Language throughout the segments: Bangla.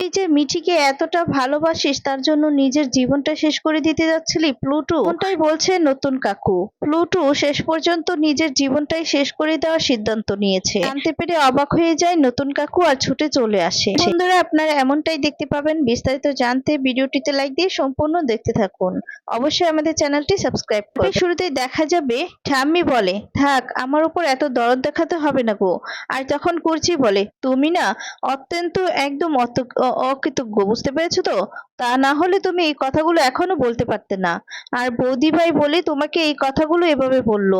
এই যে মিঠিকে এতটা ভালোবাসিস, তার জন্য নিজের জীবনটা শেষ করে দিতে যাচ্ছিলি, প্লুটু? কোনটাই বলছে নতুন কাকু। প্লুটু শেষ পর্যন্ত নিজের জীবনটাই শেষ করে দেওয়ার সিদ্ধান্ত নিয়েছে। জানতে পেরে অবাক হয়ে যায় নতুন কাকু আর ছুটে চলে আসে। বন্ধুরা, আপনারা এমনটাই দেখতে পাবেন। বিস্তারিত জানতে ভিডিওটিতে লাইক দিয়ে সম্পূর্ণ দেখতে থাকুন। অবশ্যই আমাদের চ্যানেলটি সাবস্ক্রাইব করুন। শুরুতেই দেখা যাবে ঠাম্মি বলে, থাক, আমার উপর এত দরদ দেখাতে হবে না গো। আর তখন কুরচি বলে, তুমি না অত্যন্ত একদম অত- অকৃতজ্ঞ, বুঝতে পেরেছ তো? তা না হলে তুমি এই কথাগুলো এখনও বলতে পারতে না। আর বৌদি ভাই বলে তোমাকে এই কথাগুলো এভাবে বলল।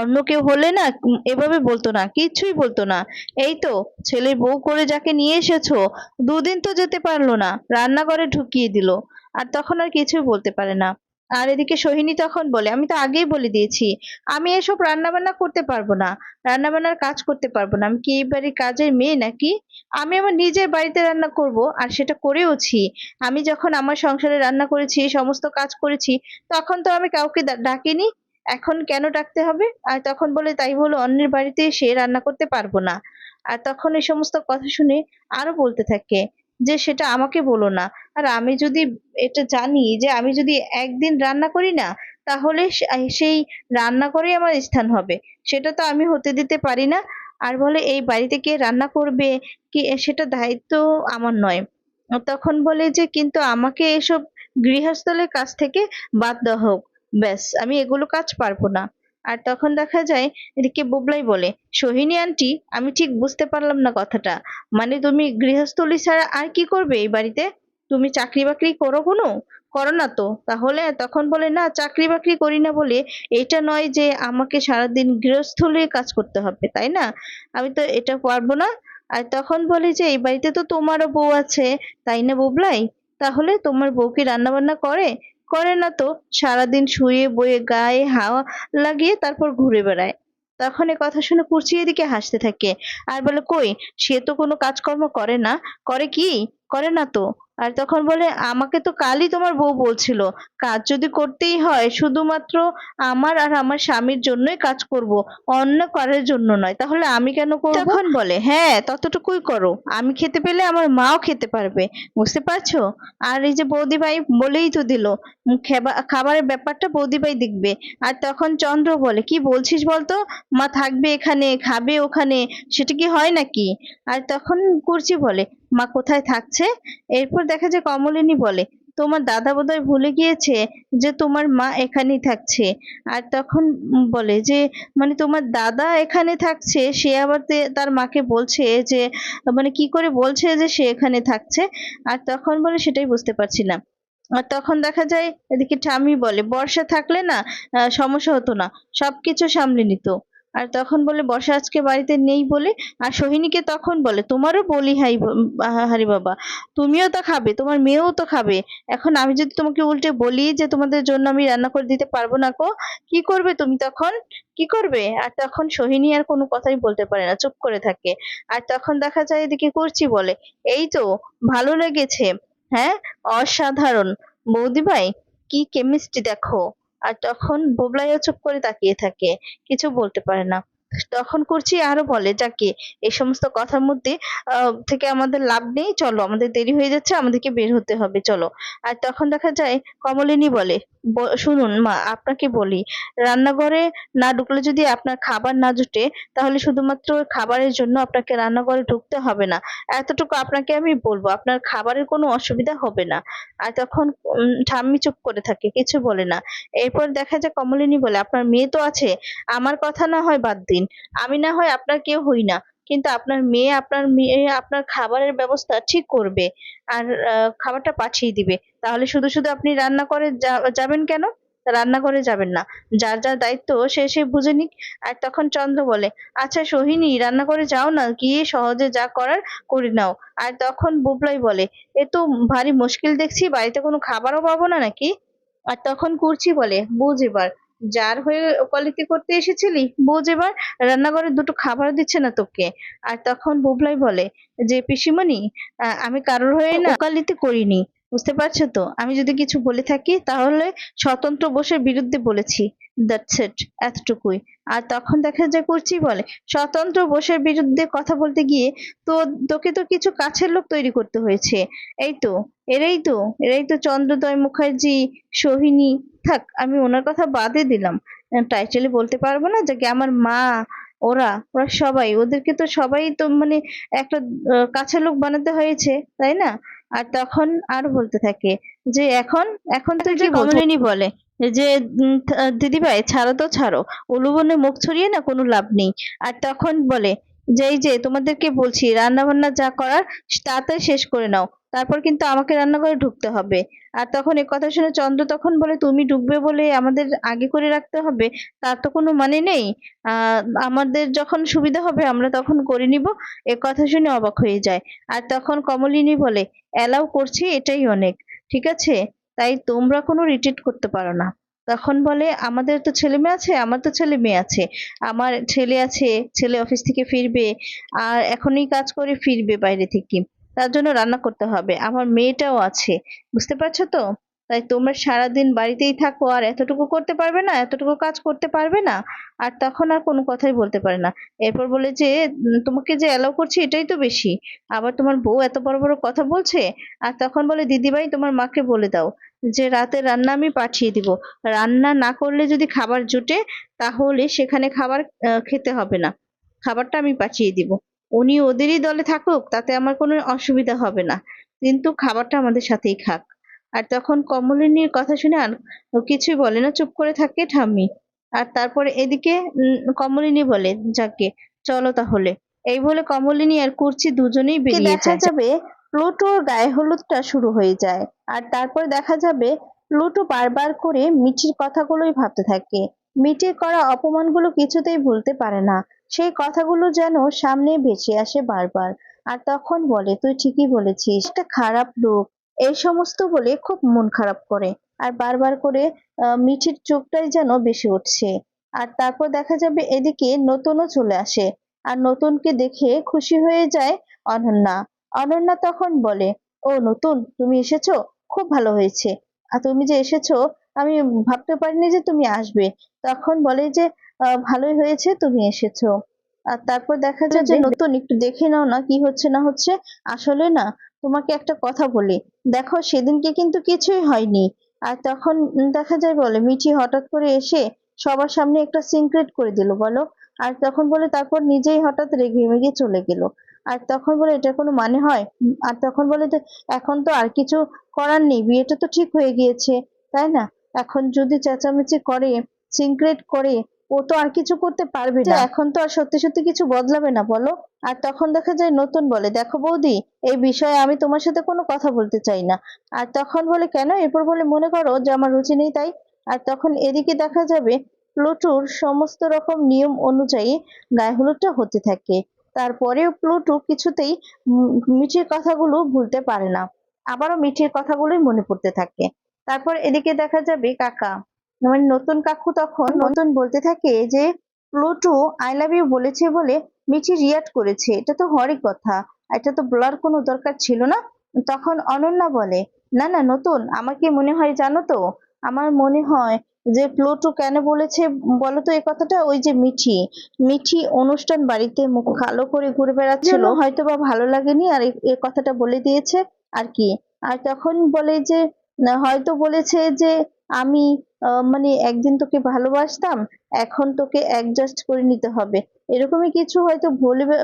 অন্য কেউ হলে না এভাবে বলতো না কিছুই বলতো না। এই তো, ছেলের বউ করে যাকে নিয়ে এসেছ, দুদিন তো যেতে পারল না, রান্নাঘরে ঢুকিয়ে দিল। আর তখন আর কিছুই বলতে পারে না। আর এদিকে সোহিনী তখন বলে, আমি তো আগেই বলে দিয়েছি, আমি এসব রান্না বান্না করতে পারব না রান্না বান্নার কাজ করতে পারব না। আমি কি এই বাড়ির কাজের মেয়ে নাকি? আমি আমার নিজের বাড়িতে রান্না করব আর সেটা করেওছি। আমি যখন আমার সংসারে রান্না করেছি, সমস্ত কাজ করেছি, তখন তো আমি কাউকে ডাকিনি। এখন কেন ডাকতে হবে? আর তখন বলে তাই বলে অন্যের বাড়িতে এসে রান্না করতে পারব না। আর তখন এই সমস্ত কথা শুনে আরও বলতে থাকে যে, সেটা আমাকে বলো না। আর আমি যদি এটা জানি যে, আমি যদি একদিন রান্না করি না, তাহলে সেই রান্না রান্নাঘরেই আমার স্থান হবে। সেটা তো আমি হতে দিতে পারি না। আর বলে, এই বাড়িতে কে রান্না করবে? কি সেটা দায়িত্ব আমার নয়। তখন বলে যে, কিন্তু আমাকে এসব গৃহস্থলের কাজ থেকে বাদ দেওয়া হোক। ব্যাস, আমি এগুলো কাজ পারব না। আর তখন দেখা যায়, এদিকে বুবলাই বলে, সোহিনী আন্টি, আমি ঠিক বুঝতে পারলাম না কথাটা। মানে তুমি গৃহস্থলী ছাড়া আর কি করবে এই বাড়িতে? তুমি চাকরি বাকরি করো কোনো? করো না তো। তাহলে তখন বলে, না, চাকরি বাকরি করি না বলে এটা নয় যে আমাকে সারাদিন গৃহস্থলী কাজ করতে হবে, তাই না? আমি তো এটা পারব না। আর তখন বলে যে, এই বাড়িতে তো তোমারও বউ আছে, তাই না বুবলাই? তাহলে তোমার বউ কি রান্না বান্না করে? করে না তো, সারাদিন শুয়ে বয়ে গায়ে হাওয়া লাগিয়ে তারপর ঘুরে বেড়ায়। তখন এ কথা শুনে কুর্চি এদিকে হাসতে থাকে। আর বলে, কই, সে তো কোনো কাজকর্ম করে না। করে কি? করে না তো? আর তখন বলে, আমাকে তো কালই তোমার বউ বলছিল, কাজ যদি করতেই হয়, শুধুমাত্র আমার আর আমার স্বামীর জন্যই কাজ করব, অন্য কারোর জন্য নয়। তাহলে আমি কেন করব? তখন বলে হ্যাঁ ততটুকুই করো। আমি খেতে পেলে আমার মাও খেতে পারবে। বুঝতে পারছ? আর এই যে বৌদি ভাই বলেই তো দিল খাবারের ব্যাপারটা বৌদি ভাই দেখবে। আর তখন চন্দ্র বলে, কি বলছিস বলতো? মা থাকবে এখানে, খাবে ওখানে, সেটা কি হয় নাকি? আর তখন কুর্চি বলে মা কোথায় থাকছে? এরপর দেখা যায় কমলিনী বলে, তোমার দাদা বোধহয় ভুলে গিয়েছে যে তোমার মা এখানেই থাকছে। আর তখন বলে যে মানে তোমার দাদা এখানে থাকছে? সে আবার তার মাকে বলছে যে মানে কি করে বলছে যে সে এখানে থাকছে? আর তখন বলে সেটাই বুঝতে পারছি না। আর তখন দেখা যায় এদিকে ঠাম্মি বলে, বর্ষা থাকলে না সমস্যা হতো না। সবকিছু সামলে নিত। আর তখন বলে, বর্ষা আজকে বাড়িতে নেই বলে? আর সোহিনীকে তখন বলে, তোমারও বলি হাই হারি বাবা। তুমিও তো খাবে, তোমার মেয়েও তো খাবে। এখন আমি যদি তোমাকে উল্টে বলি যে তোমাদের জন্য আমি রান্না করে দিতে পারব না কো, কি করবে তুমি তখন? কি করবে? আর তখন সোহিনী আর কোনো কথাই বলতে পারে না, চুপ করে থাকে। আর তখন দেখা যায় এদিকে করছি বলে, এই তো, ভালো লেগেছে হ্যাঁ? অসাধারণ। বৌদি ভাই কি কেমিস্ট্রি দেখো। আর তখন বুবলাইও চুপ করে তাকিয়ে থাকে কিছু বলতে পারে না। তখন করছি আরও বলে, যাকে এই সমস্ত কথার মধ্যে থেকে আমাদের লাভ নেই, চলো আমাদের দেরি হয়ে যাচ্ছে, আমাদেরকে বের হতে হবে, চলো। আর তখন দেখা যায়, কমলিনী বলে শুনুন মা, আপনাকে বলি, রান্নাঘরে না ঢুকলে যদি আপনার খাবার না জুটে, তাহলে শুধুমাত্র খাবারের জন্য আপনাকে রান্নাঘরে ঢুকতে হবে না। এতটুকু আপনাকে আমি বলব, আপনার খাবারের কোনো অসুবিধা হবে না। আর তখন ঠাম্মি চুপ করে থাকে, কিছু বলে না। এরপর দেখা যায়, কমলিনী বলে, আপনার মেয়ে তো আছে, আমার কথা না হয় বাদ দিন আমি না হয় আপনার কেউ হই না। কিন্তু আপনার মেয়ে আপনার মেয়ে, আপনার খাবারের ব্যবস্থা ঠিক করবে আর খাবারটা পাঠিয়ে দিবে। তাহলে শুধু শুধু আপনি রান্না করে যাবেন কেন? রান্না করে যাবেন না। যার যার দায়িত্ব সে সে বুঝে নিক। আর তখন চন্দ্র বলে আচ্ছা সোহিনী, রান্না করে যাও না, গিয়ে সহজে যা করার করে নাও। আর তখন বুবলাই বলে, এ তো ভারী মুশকিল দেখছি, বাড়িতে কোনো খাবারও পাবো না নাকি? আর তখন কুর্চি বলে, বুঝ এবার। যার হয়ে ওকালতি করতে এসেছিলি বোঝ এবার রান্নাঘরে দুটো খাবার দিচ্ছে না তোকে। আর তখন বুবলাই বলে, যে, পিসিমণি আমি কারোর হয়ে না ওকালতি করিনি। বুঝতে পারছ তো? আমি যদি কিছু বলে থাকি, তাহলে স্বতন্ত্র বোসের বিরুদ্ধে বলেছি। এতটুকুই। আর তখন দেখা যায়, কুর্চি বলে, স্বতন্ত্র বোসের বিরুদ্ধে কথা বলতে গিয়ে তো, তোকে তো কিছু কাছের লোক তৈরি করতে হয়েছে। এই তো, এরাই তো এরাই তো চন্দ্রদয় মুখার্জি, সোহিনী। থাক, আমি ওনার কথা বাদে দিলাম। টাইটেলে বলতে পারব না যে, আমার মা, ওরা ওরা সবাই, ওদেরকে তো সবাই তো মানে একটা কাছের লোক বানাতে হয়েছে তাই না? আর তখন আর বলতে থাকে যে এখন এখন তো যে কমলিনী বলে যে দিদিভাই ছাড়ো তো ছাড়ো উলুবনে মুখ ছড়িয়ে না কোনো লাভ নেই। আর তখন বলে যে এই যে তোমাদেরকে বলছি রান্না বান্না যা করার তাড়াতাড়ি শেষ করে নাও। তারপর কিন্তু আমাকে রান্নাঘরে ঢুকতে হবে। আর তখন এ কথা শুনে চন্দ্র তখন বলে, তুমি ঢুকবে বলে আমাদের আগে করে রাখতে হবে? তার তো কোনো মানে নেই। আমাদের যখন সুবিধা হবে আমরা তখন করে নিব। এ কথা শুনে অবাক হয়ে যায়। আর তখন কমলিনী বলে, অ্যালাউ করছি এটাই অনেক। ঠিক আছে? তাই তোমরা কোনো রিট্রিট করতে পারো না। তখন বলে, আমাদের তো ছেলে মেয়ে আছে, আমার তো ছেলে মেয়ে আছে। আমার ছেলে আছে, ছেলে অফিস থেকে ফিরবে, আর এখনই কাজ করে ফিরবে বাইরে থেকে। তার জন্য রান্না করতে হবে। আমার মেয়েটাও আছে। বুঝতে পারছ তো? তাই তোমরা সারাদিন বাড়িতেই থাকো, আর এতটুকু করতে পারবে না, এতটুকু কাজ করতে পারবে না। আর তখন আর কোনো কথাই বলতে পারে না। এরপর বলে যে তোমাকে যে অ্যালাউ করছি এটাই তো বেশি। আবার তোমার বউ এত বড় বড় কথা বলছে? আর তখন বলে, দিদিভাই, তোমার মাকে বলে দাও। যে রাতে রান্না আমি পাঠিয়ে দিব। রান্না না করলে যদি খাবার জুটে তাহলে সেখানে খাবার খেতে হবে না। খাবারটা আমি পাঠিয়ে দিব। উনি ওদেরই দলে থাকুক তাতে আমার কোনো অসুবিধা হবে না। কিন্তু খাবারটা আমাদের সাথেই খাক। আর তখন কমলিনীর কথা শুনে আর কিছুই বলে না চুপ করে থাকে ঠাম্মি। আর তারপরে এদিকে কমলিনী বলে যাকে চলো তাহলে। এই বলে কমলিনী আর কুর্চি দুজনেই বেরিয়ে যাবে প্লুটোর গায়ে হলুদটা শুরু হয়ে যায়। আর তারপর দেখা যাবে প্লুটো বারবার করে মিঠির কথাগুলোই ভাবতে থাকে। মিঠির করা অপমানগুলো কিছুতেই ভুলতে পারে না। সেই কথাগুলো যেন সামনে ভেসে আসে বারবার। আর তখন বলে, তুই ঠিকই বলেছিস, একটা খারাপ লোক। এই সমস্ত বলে খুব মন খারাপ করে। আর বারবার করে মিঠির চোখটাই যেন বেশি উঠছে। আর তারপর দেখা যাবে, এদিকে নতুনও চলে আসে। আর নতুনকে দেখে খুশি হয়ে যায় অনন্যা। অনন্যা তখন বলে ও নতুন তুমি এসেছ? খুব ভালো হয়েছে। আর তুমি যে এসেছ আমি ভাবতে পারিনি যে তুমি আসবে তখন বলে যে ভালোই হয়েছে তুমি এসেছ। আর তারপর দেখা যায় যে নতুন একটু দেখে নাও না কি হচ্ছে না হচ্ছে। আসলে না তোমাকে একটা কথা বলি। দেখো সেদিনকে কিন্তু কিছুই হয়নি। আর তখন দেখা যায় বলে মিঠি হঠাৎ করে এসে সবার সামনে একটা সিক্রেট করে দিল বলো। আর তখন বলে তারপর নিজেই হঠাৎ রেগে মেগে চলে গেল। আর তখন বলে এটা কোনো মানে হয়? আর তখন বলে যে এখন তো আর কিছু করার নেই বিয়েটা তো ঠিক হয়ে গিয়েছে তাই না? এখন যদি চেঁচামেচি করে সিক্রেট করে ও তো আর কিছু করতে পারবে না। এখন তো আর সত্যি সত্যি কিছু বদলাবে না বলো? আর তখন দেখা যায় নতুন বলে দেখো বৌদি এই বিষয়ে আমি তোমার সাথে কোনো কথা বলতে চাই না। আর তখন বলে কেন? এরপর বলে মনে করো যে আমার রুচি নেই তাই। আর তখন এদিকে দেখা যাবে প্লুটোর সমস্ত রকম নিয়ম অনুযায়ী গায়ে হলুদটা হতে থাকে। তারপরেও প্লুটো কিছুতেই মিঠির কথাগুলো ভুলতে পারে না। আবারও মিঠির কথাগুলোই মনে পড়তে থাকে। তারপর এদিকে দেখা যাবে কাকা। মানে নতুন কাকু তখন নতুন বলতে থাকে যে, প্লুটো আই লাভ ইউ বলেছে বলে মিঠি রিয়াক্ট করেছে। এটা তো হরই কথা। এটা তো বলার কোনো দরকার ছিল না? তখন অনন্যা বলে, না না, নতুন। আমাকে মনে হয় জানো তো, আমার মনে হয় যে প্লুটো কেন বলেছে বলতো এই কথাটা? ওই যে মিঠি মিঠি অনুষ্ঠান বাড়িতে মুখ কালো করে ঘুরে বেড়াচ্ছিল। হয়তো বা ভালো লাগেনি আর এ- কথাটা বলে দিয়েছে আর কি। আর তখন বলে যে হয়তো বলেছে যে আমি মানে একদিন তোকে ভালোবাসতাম এখন তোকে অ্যাডজাস্ট করে নিতে হবে। এরকমই কিছু হয়তো বলবে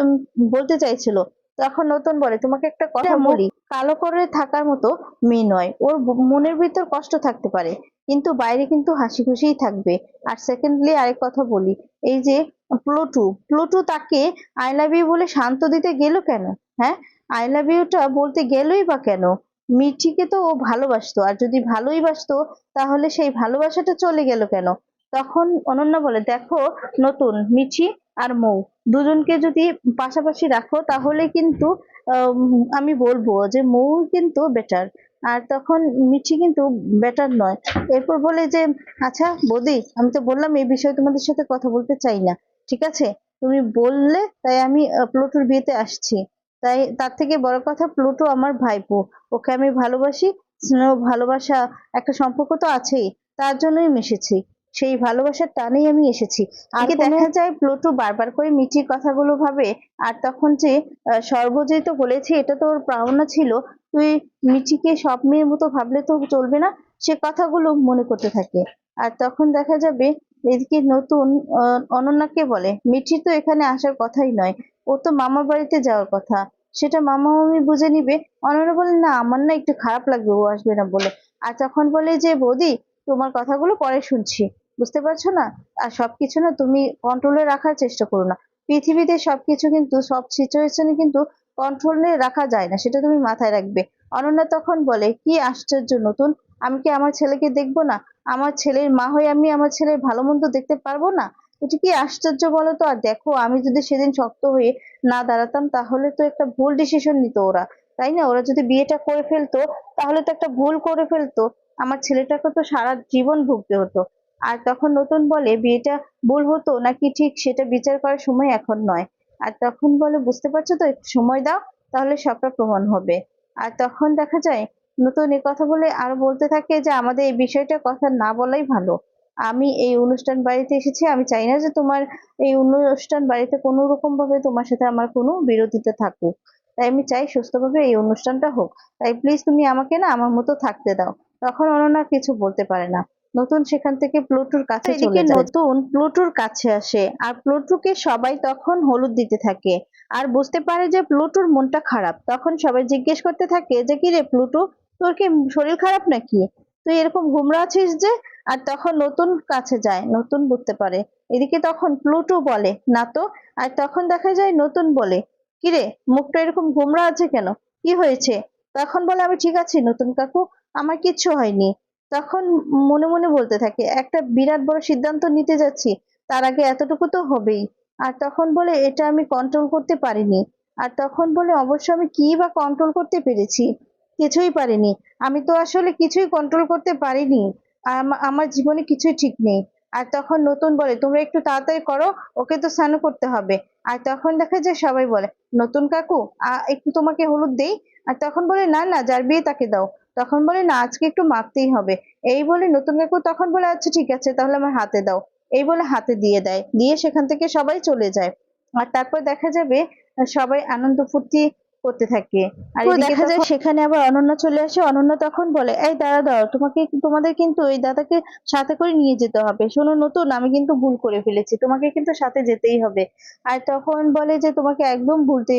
বলতে চাইছিল। তখন নতুন বলে তোমাকে একটা কথা বলি কালো করে থাকার মতো মেয়ে নয়। ওর মনের ভিতর কষ্ট থাকতে পারে। কিন্তু বাইরে কিন্তু হাসি খুশিই থাকবে। আর সেকেন্ডলি আরেক কথা বলি, এই যে প্লোটু প্লোটু তাকে আই লাভ ইউ বলে শান্ত দিতে গেল কেন? হ্যাঁ? আই লাভ ইউটা বলতে গেলই বা কেন? মিঠিকে তো ও ভালোবাসতো, আর যদি ভালোই বাসতো, তাহলে সেই ভালোবাসাটা চলে গেল কেন? তখন অনন্যা বলে, দেখো, নতুন মিঠি আর মৌ, দুজনকে যদি পাশাপাশি রাখো, তাহলে কিন্তু আমি বলব যে মৌ কিন্তু বেটার আর তখন মিঠি কিন্তু বেটার নয়। এরপর বলে যে আচ্ছা বৌদি আমি তো বললাম এই বিষয়ে তোমাদের সাথে কথা বলতে চাই না। ঠিক আছে? তুমি বললে তাই আমি প্লুটোর বিয়েতে আসছি। তাই তার থেকে বড় কথা প্লুটো আমার ভাইপো। ওকে আমি ভালোবাসি স্নেহ ভালোবাসা একটা সম্পর্ক তো আছেই। তার জন্যই মিশেছি সেই ভালোবাসার টানেই আমি এসেছি। এদিকে দেখা যায় প্লুটু বারবার করে মিঠির কথাগুলো ভাবে আর তখন যে সর্বজয়ী তো বলেছে এটা তো ওর পাওনা ছিল। তুই মিঠিকে সব মেয়ের মতো ভাবলে তো চলবে না, সে কথাগুলো মনে করতে থাকে। আর তখন দেখা যাবে এদিকে নতুন অনন্যাকে বলে, মিঠি তো এখানে আসার কথাই নয়, ও তো মামার বাড়িতে যাওয়ার কথা। সেটা মামা মামি বুঝে নিবে, অনন্যা বলে, না, আমার না একটু খারাপ লাগবে, ও আসবে না বলে। আর তখন বলে যে, বৌদি, তোমার কথাগুলো পরে শুনছি, বুঝতে পারছ না? আর সবকিছু না তুমি কন্ট্রোলে রাখার চেষ্টা করো না। পৃথিবীতে সবকিছু কিন্তু, সব সিচুয়েশনে কিন্তু কন্ট্রোলে রাখা যায় না, সেটা তুমি মাথায় রাখবে। অনন্যা তখন বলে, কি আশ্চর্য নতুন, আমি কি আমার ছেলেকে দেখব না? আমার ছেলের মা হয়ে আমি আমার ছেলের ভালো মন্দ দেখতে পারব না? এটা কি আশ্চর্য বলো তো? আর দেখো, আমি যদি সেদিন শক্ত হয়ে না দাঁড়াতাম, তাহলে তো একটা ভুল ডিসিশন নিত ওরা, তাই না? ওরা যদি বিয়েটা করে ফেলতো, তাহলে তো একটা ভুল করে ফেলতো। আমার ছেলেটাকে তো সারা জীবন ভুগতে হতো। আর তখন নতুন বলে, বিয়েটা ভুল হতো নাকি ঠিক সেটা বিচার করার সময় এখন নয়। আর তখন বলে, বুঝতে পারছ তো? একটু সময় দাও, তাহলে সবটা প্রমাণ হবে। আর তখন দেখা যায়, নতুন এ কথা বলে আরও বলতে থাকে যে, আমাদের এই বিষয়টা কথা না বলাই ভালো। আমি এই অনুষ্ঠান বাড়িতে এসেছি, আমি চাই না যে তোমার এই অনুষ্ঠান বাড়িতে কোনো রকম ভাবে তোমার সাথে আমার কোনো বিরোধিতা থাকুক। তাই আমি চাই সুস্থভাবে এই অনুষ্ঠানটা হোক। তাই প্লিজ তুমি আমাকে না, আমার মতো থাকতে দাও। তখন অনন্যা কিছু বলতে পারে না। নতুন সেখান থেকে প্লুটুর কাছে চলে যায়। নতুন প্লুটোর কাছে আসে আর প্লুটোকে সবাই তখন হলুদ দিতে থাকে। আর বুঝতে পারে যে প্লুটুর মনটা খারাপ তখন সবাই জিজ্ঞেস করতে থাকে যে কি রে প্লুটো তোর কি শরীর খারাপ নাকি? তুই এরকম গুমরা আছিস যে? আর তখন নতুন কাছে যায় নতুন বুঝতে পারে। এদিকে তখন প্লুটো বলে না তো। আর তখন দেখা যায় নতুন বলে কিরে মুখটা এরকম গুমরা আছে কেন? কি হয়েছে? তখন বলে আমি ঠিক আছি নতুন কাকু আমার কিচ্ছু হয়নি। তখন মনে মনে বলতে থাকে, একটা বিরাট বড় সিদ্ধান্ত নিতে যাচ্ছি, তার আগে এতটুকু তো হবেই। আর তখন বলে, এটা আমি কন্ট্রোল করতে পারিনি। আর তখন বলে, অবশ্য আমি কি বা কন্ট্রোল করতে পেরেছি? কিছুই পারিনি। আমি তো আসলে কিছুই কন্ট্রোল করতে পারিনি। আম- আমার জীবনে কিছুই ঠিক নেই। আর তখন নতুন বলে, তোমরা একটু তাড়াতাড়ি করো, ওকে তো স্নান করতে হবে। আর তখন দেখা যায় সবাই বলে, নতুন কাকু একটু তোমাকে হলুদ দেই? আর তখন বলে, না না, যার বিয়ে তাকে দাও। তখন বলে, না, আজকে একটু মাখতেই হবে। এই বলে নতুন কাকু তখন বলে আচ্ছা ঠিক আছে, তাহলে আমার হাতে দাও। এই বলে হাতে দিয়ে দেয়। দিয়ে সেখান থেকে সবাই চলে যায়। আর তারপর দেখা যাবে, সবাই আনন্দ ফুর্তি করতে থাকে। আর দেখা যায় সেখানে আবার অনন্যা চলে আসে অনন্যা তখন বলে এই দাঁড়া দাঁড়াও তোমাকে তোমাদের কিন্তু এই দাদাকে সাথে করে নিয়ে যেতে হবে। শোনো নতুন আমি কিন্তু ভুল করে ফেলেছি তোমাকে কিন্তু সাথে যেতেই হবে। আর তখন বলে যে তোমাকে একদম ভুলতে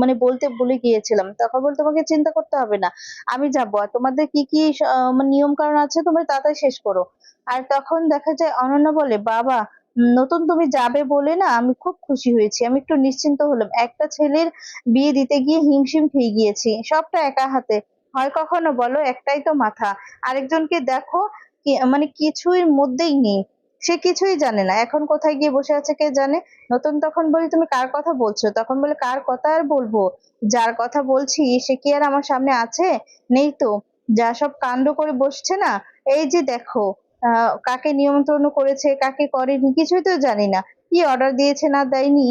মানে বলতে ভুলে গিয়েছিলাম। তখন বলে তোমাকে চিন্তা করতে হবে না আমি যাব। আর তোমাদের কি কি নিয়ম কারণ আছে তোমরা তাড়াতাড়ি শেষ করো। আর তখন দেখা যায় অনন্যা বলে বাবা নতুন তুমি যাবে বলে না আমি খুব খুশি হয়েছি। আমি একটু নিশ্চিন্ত হলাম। একটা ছেলের বিয়ে দিতে গিয়ে হিমশিম খেয়ে গিয়েছি। সবটা একা হাতে। হয় কখনো বলো? একটাই তো মাথা। আরেকজনকে দেখো মানে কিছুর মধ্যেই নেই। সে কিছুই জানে না। এখন কোথায় গিয়ে বসে আছে কে জানে? নতুন তখন বলি, তুমি কার কথা বলছো? তখন বলে, কার কথা আর বলব? যার কথা বলছি, সে কি আর আমার সামনে আছে? নেই তো। যা সব কাণ্ড করে বসছে না। এই যে দেখো কাকে নিমন্ত্রণ করেছে, কাকে করেনি, কিছুই তো জানি না। কি অর্ডার দিয়েছে না দেয়নি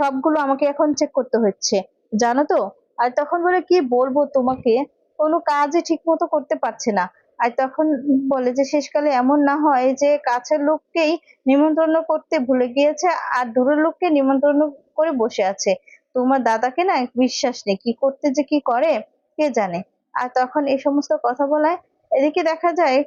সবগুলো আমাকে এখন চেক করতে হচ্ছে। জানো তো? আর তখন বলে, কি বলব তোমাকে? কোনো কাজই ঠিক মতো করতে পারছে না। আর তখন বলে যে, শেষকালে এমন না হয় যে, কাছের লোককেই নিমন্ত্রণ করতে ভুলে গিয়েছে, আর দূরের লোককে নিমন্ত্রণ করে বসে আছে। তোমার দাদাকে না বিশ্বাস নেই, কি করতে যে কি করে, কে জানে? আর তখন এই সমস্ত কথা বলায়, এদিকে দেখা যায়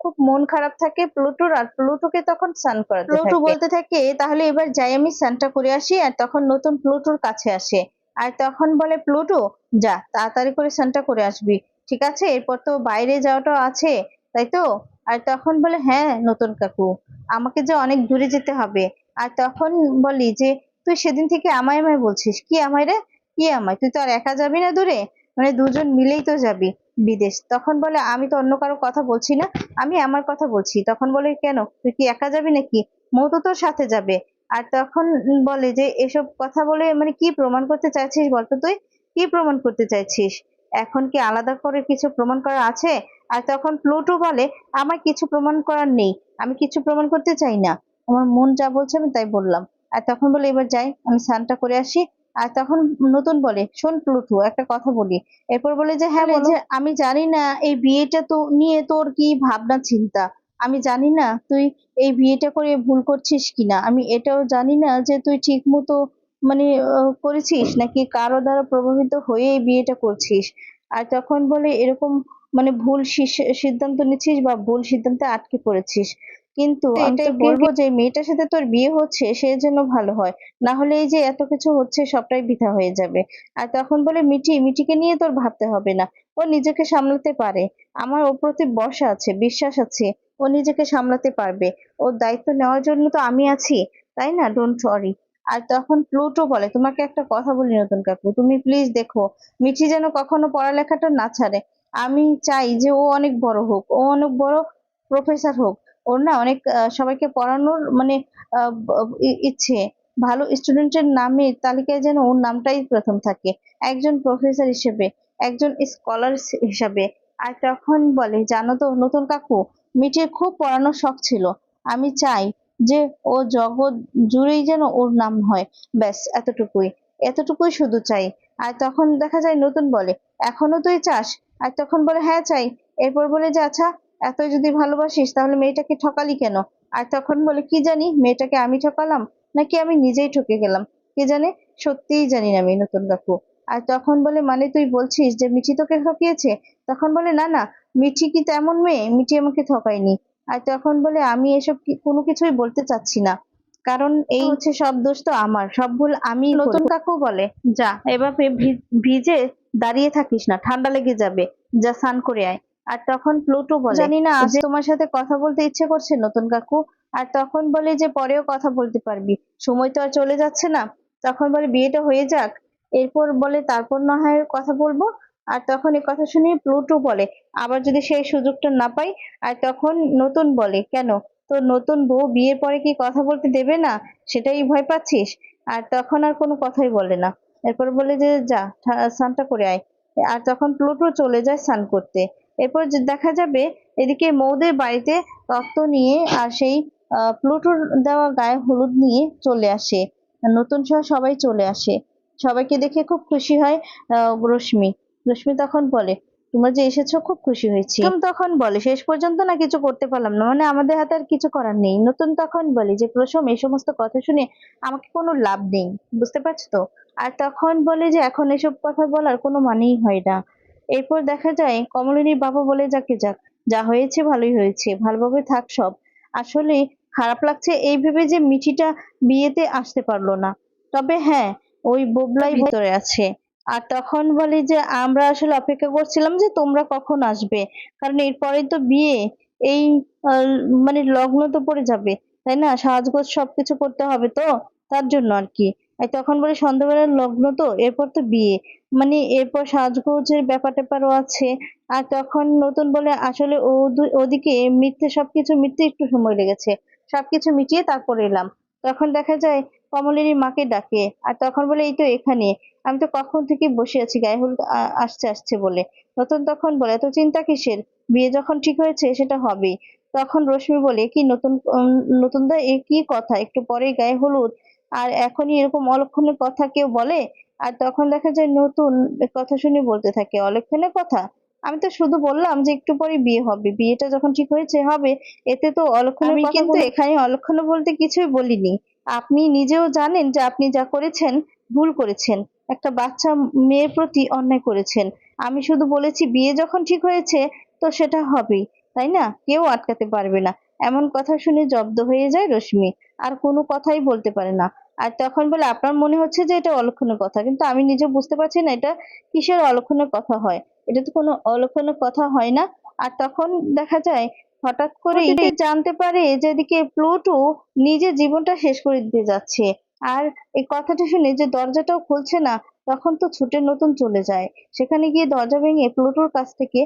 খুব মন খারাপ থাকে প্লুটোর আর প্লুটোকে তখন স্নান করাতে প্লুটো বলতে থাকে তাহলে এবার যাই আমি স্নানটা করে আসি আর তখন নতুন প্লুটোর কাছে আসে। আর তখন বলে প্লুটো যা তাড়াতাড়ি করে স্নানটা করে আসবি ঠিক আছে? এরপর তো বাইরে যাওয়াটাও আছে তাই তো? আর তখন বলে হ্যাঁ নতুন কাকু আমাকে যে অনেক দূরে যেতে হবে। আর তখন বলি যে তুই সেদিন থেকে আমায় আমায় বলছিস কি আমায় রে? কি আমায়? তুই তো আর একা যাবি না দূরে? মানে দুজন মিলেই তো যাবি বিদেশ। তখন বলে, আমি তো অন্য কারও কথা বলছি না, আমি আমার কথা বলছি। তখন বলে, কেন? তুই কি একা যাবি নাকি? মৌ তো তোর সাথে যাবে। আর তখন বলে যে, এসব কথা বলে মানে কি প্রমাণ করতে চাইছিস বলতো তুই? কি প্রমাণ করতে চাইছিস? এখন কি আলাদা করে কিছু প্রমাণ করা আছে? আর তখন প্লুটো বলে, আমার কিছু প্রমাণ করার নেই, আমি কিছু প্রমাণ করতে চাই না। আমার মন যা বলছে আমি তাই বললাম। আর তখন বলে, এবার যাই, আমি স্নানটা করে আসি। আর তখন নতুন বলে, শোন প্লুটু, একটা কথা বলি। এরপর বলে যে হ্যাঁ বলে। আমি জানি না, এই বিয়েটা তো, নিয়ে তোর কি ভাবনা, চিন্তা? আমি জানি না তুই এই বিয়েটা করে ভুল করছিস কিনা? আমি এটাও জানি না যে তুই ঠিক মতো মানে করেছিস নাকি কারও দ্বারা প্রভাবিত হয়ে এই বিয়েটা করছিস? আর তখন বলে, এরকম মানে ভুল সিদ্ধান্ত নিচ্ছিস বা ভুল সিদ্ধান্তে আটকে পড়েছিস। কিন্তু এটাই বলব যে মেয়েটার সাথে তোর বিয়ে হচ্ছে সে যেন ভালো হয়। না হলে এই যে এত কিছু হচ্ছে সবটাই বৃথা হয়ে যাবে। আর তখন বলে মিটি মিটিকে নিয়ে তোর ভাবতে হবে না। ও নিজেকে সামলাতে পারে। আমার ওর প্রতি ভরসা আছে বিশ্বাস আছে। ও নিজেকে সামলাতে পারবে। ওর দায়িত্ব নেওয়ার জন্য তো আমি আছি তাই না? ডোন্ট ওয়ারি আর তখন প্লুটো বলে তোমাকে একটা কথা বলি নতুন কাকু তুমি প্লিজ দেখো মিঠি যেন কখনো পড়ালেখাটা না ছাড়ে। আমি চাই যে ও অনেক বড় হোক ও অনেক বড় প্রফেসর হোক। ওর না অনেক সবাইকে পড়ানোর মানে ইচ্ছে। ভালো স্টুডেন্টের নামের তালিকায় যেন ওর নামটাই প্রথম থাকে। একজন প্রফেসর হিসেবে, একজন স্কলার হিসাবে। আর তখন বলে, জানো তো নতুন কাকু, মিঠির খুব পড়ানোর শখ ছিল। আমি চাই যে ও জগৎ জুড়েই যেন ওর নাম হয়। ব্যাস, এতটুকুই। এতটুকুই শুধু চাই। আর তখন দেখা যায় নতুন বলে, এখনও তুই চাস? আর তখন বলে হ্যাঁ চাই। এরপর বলে যে আচ্ছা এত যদি ভালোবাসিস তাহলে মেয়েটাকে ঠকালি কেন? আর তখন বলে কি জানি মেয়েটাকে আমি ঠকালাম নাকি আমি নিজেই ঠকে গেলাম? কে জানে? সত্যিই জানি না আমি নতুন কাকু। আর তখন বলে মানে তুই বলছিস যে মিঠি তোকে ঠকিয়েছে? তখন বলে না না মিঠি কি তেমন মেয়ে? মিঠি আমাকে ঠকায়নি। আর তখন বলে আমি এসব কোনো কিছুই বলতে চাচ্ছি না। কারণ এই হচ্ছে সব দোষ তো আমার সব ভুল আমি নতুন কাকু বলে যা এভাবে ভিজে দাঁড়িয়ে থাকিস না ঠান্ডা লেগে যাবে। যা স্নান করে আয়। আর তখন প্লুটো বলে জানি না আজ তোমার সাথে কথা বলতে ইচ্ছে করছে নতুন কাকু। আর তখন বলে যে পরেও কথা বলতে পারবি। সময় তো আর চলে যাচ্ছে না। তখন বলে বিয়েটা হয়ে যাক। এরপর বলে তারপর না হয় কথা বলব? আর তখন এই কথা শুনে প্লুটো বলে আবার যদি সেই সুযোগটা না পাই? আর তখন নতুন বলে কেন? তোর নতুন বউ বিয়ের পরে কি কথা বলতে দেবে না? সেটাই ভয় পাচ্ছিস? আর তখন আর কোনো কথাই বলে না। এরপর বলে যে যা স্নানটা করে আয়। আর তখন প্লুটো চলে যায় স্নান করতে। এরপর দেখা যাবে এদিকে মৌদের বাড়িতে রক্ত নিয়ে আর সেই প্লুটোর দেওয়া গায়ে হলুদ নিয়ে চলে আসে। নতুন সহ সবাই চলে আসে। সবাইকে দেখে খুব খুশি হয় রশ্মি। রশ্মি তখন বলে, তোমরা যে এসেছ খুব খুশি হয়েছি। তখন বলে, শেষ পর্যন্ত না কিছু করতে পারলাম না। মানে আমাদের হাতে আর কিছু করার নেই। নতুন তখন বলে যে প্রথম এই সমস্ত কথা শুনে আমাকে কোনো লাভ নেই। বুঝতে পারছ তো? আর তখন বলে যে, এখন এসব কথা বলার কোনো মানেই হয় না। এরপর দেখা যায় কমলিনীর বাবা বলে যাকে যাক যা হয়েছে ভালোই হয়েছে ভালোভাবে থাক সব। আসলে খারাপ লাগছে এই ভেবে যে মিঠিটা বিয়েতে আসতে পারল না। তবে হ্যাঁ ওই বোবলাই ভিতরে আছে। আর তখন বলি যে আমরা আসলে অপেক্ষা করছিলাম যে তোমরা কখন আসবে। কারণ এরপরে তো বিয়ে এই মানে লগ্ন তো পড়ে যাবে তাই না? সাজগোজ সবকিছু করতে হবে তো তার জন্য আর কি। তখন বলি সন্ধ্যাবেলার লগ্ন তো, এরপর তো বিয়ে। মানে এরপর সাজগোজের ব্যাপার ট্যাপারও আছে। আর তখন নতুন বলে আসলে ও ওদিকে মিথ্যে সবকিছু মিথ্যে একটু সময় লেগেছে। সবকিছু মিটিয়ে তারপরে এলাম। তখন দেখা যায় কমলিনীর মাকে ডাকে। আর তখন বলে, এই তো এখানে। আমি তো কখন থেকে বসে আছি? গায়ে হলুদ আসছে আসছে বলে। নতুন তখন বলে, এত চিন্তা কিসের? বিয়ে যখন ঠিক হয়েছে, সেটা হবেই। তখন রশ্মি বলে, কি নতুন নতুন দা এ কি কথা? একটু পরে গায়ে হলুদ আর এখনই এরকম অলক্ষণের কথা কেউ বলে আর তখন দেখা যায় নতুন কথা শুনে বলতে থাকে অলক্ষণের কথা? আমি তো শুধু বললাম যে একটু পরে বিয়ে হবে বিয়েটা যখন ঠিক হয়েছে হবে এতে তো অলক্ষণের আমি কিন্তু এখানে অলক্ষণ বলতে কিছুই বলিনি। আপনি নিজেও জানেন যে আপনি যা করেছেন ভুল করেছেন। একটা বাচ্চা মেয়ের প্রতি অন্যায় করেছেন। আমি শুধু বলেছি বিয়ে যখন ঠিক হয়েছে তো সেটা হবেই তাই না? কেউ আটকাতে পারবে না। এমন কথা শুনে জব্দ হয়ে যায় রশ্মি। আর কোনো কথাই বলতে পারে না। আর তখন বলে আপনার মনে হচ্ছে যে এটা অলক্ষণের কথা কিন্তু আমি নিজে বুঝতে পারছি না এটা কিসের অলক্ষণের কথা হয়। এটা তো কোনো অলক্ষণের কথা হয় না। আর তখন দেখা যায় হঠাৎ করে জানতে পারে যে এদিকে প্লুটো নিজের জীবনটা শেষ করে দিতে যাচ্ছে। আর এই কথাটা শুনে যে দরজাটাও খুলছে না তখন তো ছুটে নতুন চলে যায়। সেখানে গিয়ে দরজা ভেঙে প্লুটোর কাছ থেকে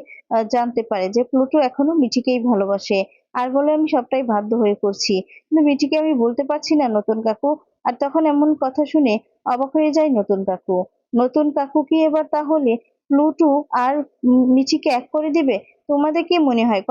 জানতে পারে যে প্লুটো এখনও মিঠিকেই ভালোবাসে। আর বলে আমি সবটাই বাধ্য হয়ে করছি। কিন্তু মেয়েটিকে আমি বলতে পারছি না নতুন কাকু। আর তখন এমন কথা শুনে অবাক হয়ে যায় নতুন কাকু। নতুন কাকু কি এবার তাহলে প্লুটো আর মিচিকে এক করে দিবে? তোমাদের কি মনে হয়?